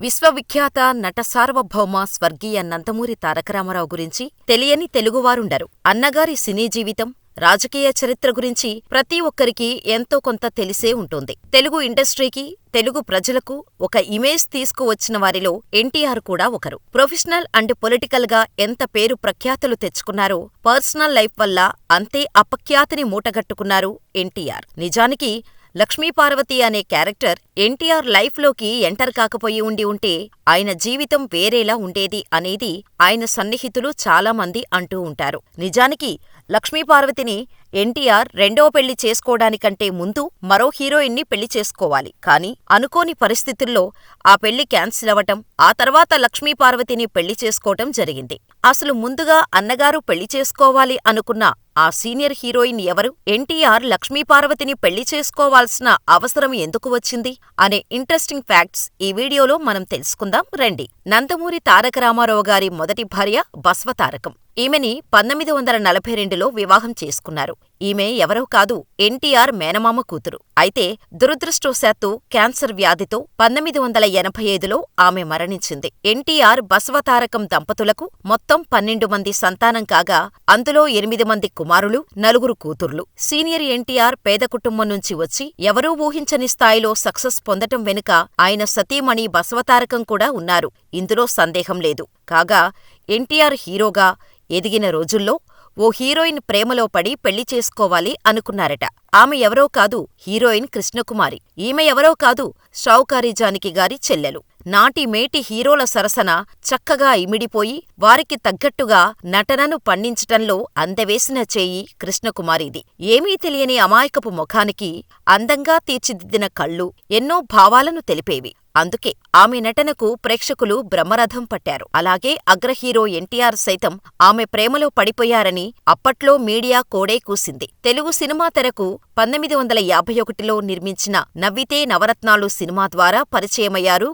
విశ్వవిఖ్యాత నట సార్వభౌమ స్వర్గీయ నందమూరి తారకరామారావు గురించి తెలియని తెలుగువారుండరు. అన్నగారి సినీ జీవితం, రాజకీయ చరిత్ర గురించి ప్రతి ఒక్కరికీ ఎంతో కొంత తెలిసే ఉంటుంది. తెలుగు ఇండస్ట్రీకి, తెలుగు ప్రజలకు ఒక ఇమేజ్ తీసుకువచ్చిన వారిలో ఎన్టీఆర్ కూడా ఒకరు. ప్రొఫెషనల్ అండ్ పొలిటికల్గా ఎంత పేరు ప్రఖ్యాతులు తెచ్చుకున్నారో పర్సనల్ లైఫ్ వల్ల అంతే అపఖ్యాతిని మూటగట్టుకున్నారు ఎన్టీఆర్. నిజానికి లక్ష్మీపార్వతి అనే క్యారెక్టర్ ఎన్టీఆర్ లైఫ్లోకి ఎంటర్ కాకపోయి ఉండి ఉంటే ఆయన జీవితం వేరేలా ఉండేది అనేది ఆయన సన్నిహితులు చాలామంది అంటూ ఉంటారు. నిజానికి లక్ష్మీపార్వతిని ఎన్టీఆర్ రెండవ పెళ్ళి చేసుకోడానికంటే ముందు మరో హీరోయిన్ని పెళ్ళి చేసుకోవాలి. కానీ అనుకోని పరిస్థితుల్లో ఆ పెళ్ళి క్యాన్సిల్ అవటం, ఆ తర్వాత లక్ష్మీపార్వతిని పెళ్ళి చేసుకోవటం జరిగింది. అసలు ముందుగా అన్నగారు పెళ్ళి చేసుకోవాలి అనుకున్న ఆ సీనియర్ హీరోయిన్ ఎవరు? ఎన్టీఆర్ లక్ష్మీపార్వతిని పెళ్ళి చేసుకోవాల్సిన అవసరం ఎందుకు వచ్చింది? అనే ఇంట్రెస్టింగ్ ఫ్యాక్ట్స్ ఈ వీడియోలో మనం తెలుసుకుందాం రండి. నందమూరి తారక రామారావు గారి మొదటి భార్య బస్వతారకం. ఈమెని పంతొమ్మిది వందల నలభై రెండులో వివాహం చేసుకున్నారు. ఈమె ఎవరో కాదు ఎన్టీఆర్ మేనమామ కూతురు. అయితే దురదృష్టవశాత్తు క్యాన్సర్ వ్యాధితో పంతొమ్మిది వందల ఎనభై ఐదులో ఆమె మరణించింది. ఎన్టీఆర్ బస్వతారకం దంపతులకు మొత్తం పన్నెండు మంది సంతానం కాగా అందులో ఎనిమిది మంది కుమారులు, నలుగురు కూతుర్లు. సీనియర్ ఎన్టీఆర్ పేద కుటుంబం నుంచి వచ్చి ఎవరూ ఊహించని స్థాయిలో సక్సెస్ పొందటం వెనుక ఆయన సతీమణి బసవతారకం కూడా ఉన్నారు. ఇందులో సందేహం లేదు. కాగా ఎన్టీఆర్ హీరోగా ఎదిగిన రోజుల్లో ఓ హీరోయిన్ ప్రేమలో పడి పెళ్ళి చేసుకోవాలి అనుకున్నారట. ఆమె ఎవరో కాదు హీరోయిన్ కృష్ణకుమారి. ఈమె ఎవరో కాదు షావుకారి జానకి గారి చెల్లెలు. నాటి మేటి హీరోల సరసన చక్కగా ఇమిడిపోయి వారికి తగ్గట్టుగా నటనను పండించటంలో అందవేసిన చేయి కృష్ణకుమారిది. ఏమీ తెలియని అమాయకపు ముఖానికి అందంగా తీర్చిదిద్దిన కళ్ళు ఎన్నో భావాలను తెలిపేవి. అందుకే ఆమె నటనకు ప్రేక్షకులు బ్రహ్మరథం పట్టారు. అలాగే అగ్రహీరో ఎన్టీఆర్ సైతం ఆమె ప్రేమలో పడిపోయారని అప్పట్లో మీడియా కోడే కూసింది. తెలుగు సినిమా తెరకు పంతొమ్మిది వందల యాభై ఒకటిలో నిర్మించిన నవ్వితే నవరత్నాలు సినిమా ద్వారా పరిచయమయ్యారు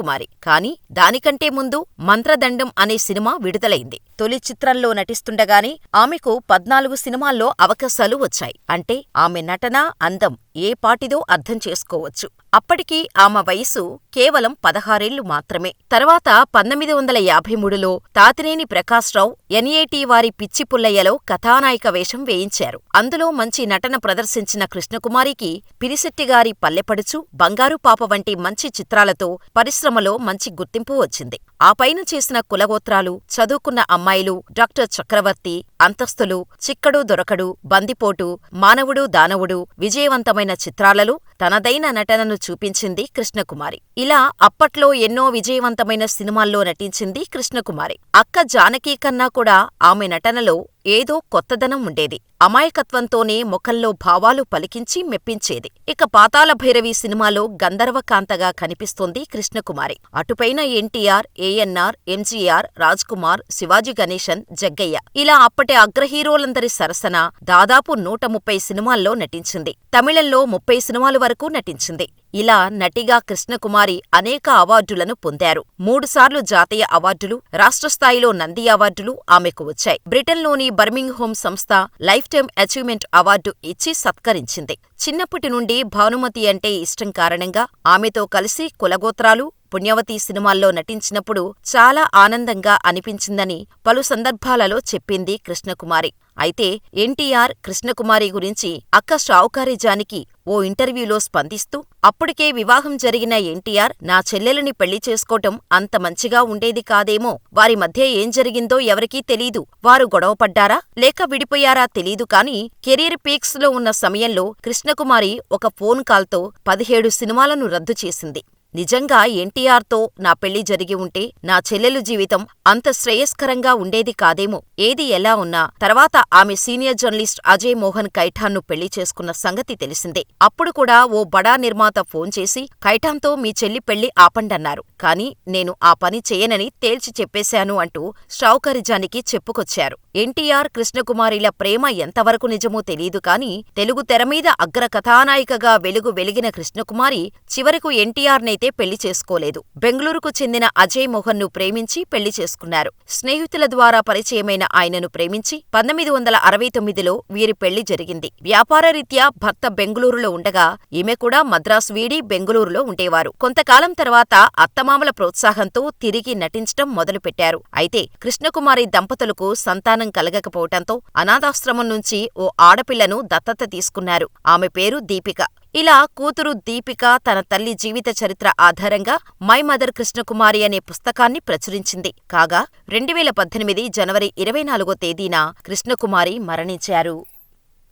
కృష్ణకుమారి. కానీ దానికంటే ముందు మంత్రదండం అనే సినిమా విడుదలైంది. తొలి చిత్రంలో నటిస్తుండగానే ఆమెకు పద్నాలుగు సినిమాల్లో అవకాశాలు వచ్చాయి. అంటే ఆమె నటన, అందం ఏ పాటిదో అర్థం చేసుకోవచ్చు. అప్పటికి ఆమె వయసు కేవలం పదహారేళ్ళు మాత్రమే. తర్వాత పంతొమ్మిది వందల యాభై మూడులో తాతినేని ప్రకాశ్రావు ఎన్ఏటీ వారి పిచ్చి పుల్లయ్యలో కథానాయిక వేషం వేయించారు. అందులో మంచి నటన ప్రదర్శించిన కృష్ణకుమారికి పిరిశెట్టిగారి పల్లెపడుచు, బంగారు పాప వంటి మంచి చిత్రాలతో పరిశ్రమలో మంచి గుర్తింపు వచ్చింది. ఆ పైన చేసిన కులగోత్రాలు, చదువుకున్న అమ్మాయిలు, డాక్టర్ చక్రవర్తి, అంతస్తులు, చిక్కడు దొరకడు, బందిపోటు, మానవుడు దానవుడు విజయవంతమైన చిత్రాలలో తనదైన నటనను చూపించింది కృష్ణకుమారి. ఇలా అప్పట్లో ఎన్నో విజయవంతమైన సినిమాల్లో నటించింది కృష్ణకుమారి. అక్క జానకి కన్నా కూడా ఆమె నటనలో ఏదో కొత్తదనం ఉండేది. అమాయకత్వంతోనే ముఖంలో భావాలు పలికించి మెప్పించేది. ఇక పాతాళభైరవి సినిమాలో గంధర్వకాంతగా కనిపిస్తోంది కృష్ణకుమారి. అటుపైన NTR, ANR, MGR, Rajkumar, Sivaji Ganesan, Jaggayya ఇలా అప్పటి అగ్రహీరోలందరి సరసన దాదాపు నూట ముప్పై సినిమాల్లో నటించింది. తమిళంలో ముప్పై సినిమాల వరకు నటించింది. ఇలా నటిగా కృష్ణకుమారి అనేక అవార్డులను పొందారు. మూడుసార్లు జాతీయ అవార్డులు, రాష్ట్రస్థాయిలో నంది అవార్డులు ఆమెకు వచ్చాయి. బ్రిటన్లోని బర్మింగ్హామ్ సంస్థ లైఫ్ టైమ్ అచీవ్మెంట్ అవార్డు ఇచ్చి సత్కరించింది. చిన్నప్పటి నుండి భానుమతి అంటే ఇష్టం కారణంగా ఆమెతో కలిసి కులగోత్రాలు, పుణ్యవతి సినిమాల్లో నటించినప్పుడు చాలా ఆనందంగా అనిపించిందని పలు సందర్భాలలో చెప్పింది కృష్ణకుమారి. అయితే ఎన్టీఆర్, కృష్ణకుమారి గురించి అక్క షావుకారిజానికి ఓ ఇంటర్వ్యూలో స్పందిస్తూ అప్పటికే వివాహం జరిగిన ఎన్టీఆర్ నా చెల్లెలని పెళ్ళి చేసుకోవటం అంత మంచిగా ఉండేది కాదేమో వారి మధ్య ఏం జరిగిందో ఎవరికీ తెలీదు. వారు గొడవపడ్డారా లేక విడిపోయారా తెలీదు కానీ కెరీర్ పీక్స్లో ఉన్న సమయంలో కృష్ణకుమారి ఒక ఫోన్ కాల్తో పదిహేడు సినిమాలను రద్దు చేసింది. నిజంగా ఎన్టీఆర్తో నా పెళ్ళి జరిగి ఉంటే నా చెల్లెలు జీవితం అంత శ్రేయస్కరంగా ఉండేది కాదేమో. ఏది ఎలా ఉన్నా తర్వాత ఆమె సీనియర్ జర్నలిస్ట్ అజయ్ మోహన్ కైఠాన్ను పెళ్ళి చేసుకున్న సంగతి తెలిసిందే. అప్పుడు కూడా ఓ బడా నిర్మాత ఫోన్ చేసి కైఠాన్తో మీ చెల్లి పెళ్ళి ఆపండన్నారు. కానీ నేను ఆ పని చేయనని తేల్చి చెప్పేశాను అంటూ షౌకరిజానికి చెప్పుకొచ్చారు. ఎన్టీఆర్, కృష్ణకుమారిల ప్రేమ ఎంతవరకు నిజమో తెలీదు కానీ, తెలుగు తెరమీద అగ్ర కథానాయికగా వెలుగు వెలిగిన కృష్ణకుమారి చివరకు ఎన్టీఆర్నైతే పెళ్ళి చేసుకోలేదు. బెంగళూరుకు చెందిన అజయ్ మోహన్ను ప్రేమించి పెళ్ళి చేసుకున్నారు. స్నేహితుల ద్వారా పరిచయమైన ఆయనను ప్రేమించి పంతొమ్మిది వందల అరవై తొమ్మిదిలో వీరి పెళ్ళి జరిగింది. వ్యాపారరీత్యా భర్త బెంగళూరులో ఉండగా, ఈమె కూడా మద్రాసు వీడి బెంగళూరులో ఉండేవారు. కొంతకాలం తర్వాత అత్తమామల ప్రోత్సాహంతో తిరిగి నటించటం మొదలుపెట్టారు. అయితే కృష్ణకుమారి దంపతులకు సంతానం కలగకపోవటంతో అనాథాశ్రమం నుంచి ఓ ఆడపిల్లను దత్తత తీసుకున్నారు. ఆమె పేరు దీపిక. ఇలా కూతురు దీపిక తన తల్లి జీవిత చరిత్ర ఆధారంగా మై మదర్ కృష్ణకుమారి అనే పుస్తకాన్ని ప్రచురించింది. కాగా రెండువేల పద్దెనిమిది జనవరి ఇరవై నాలుగో తేదీన కృష్ణకుమారి మరణించారు.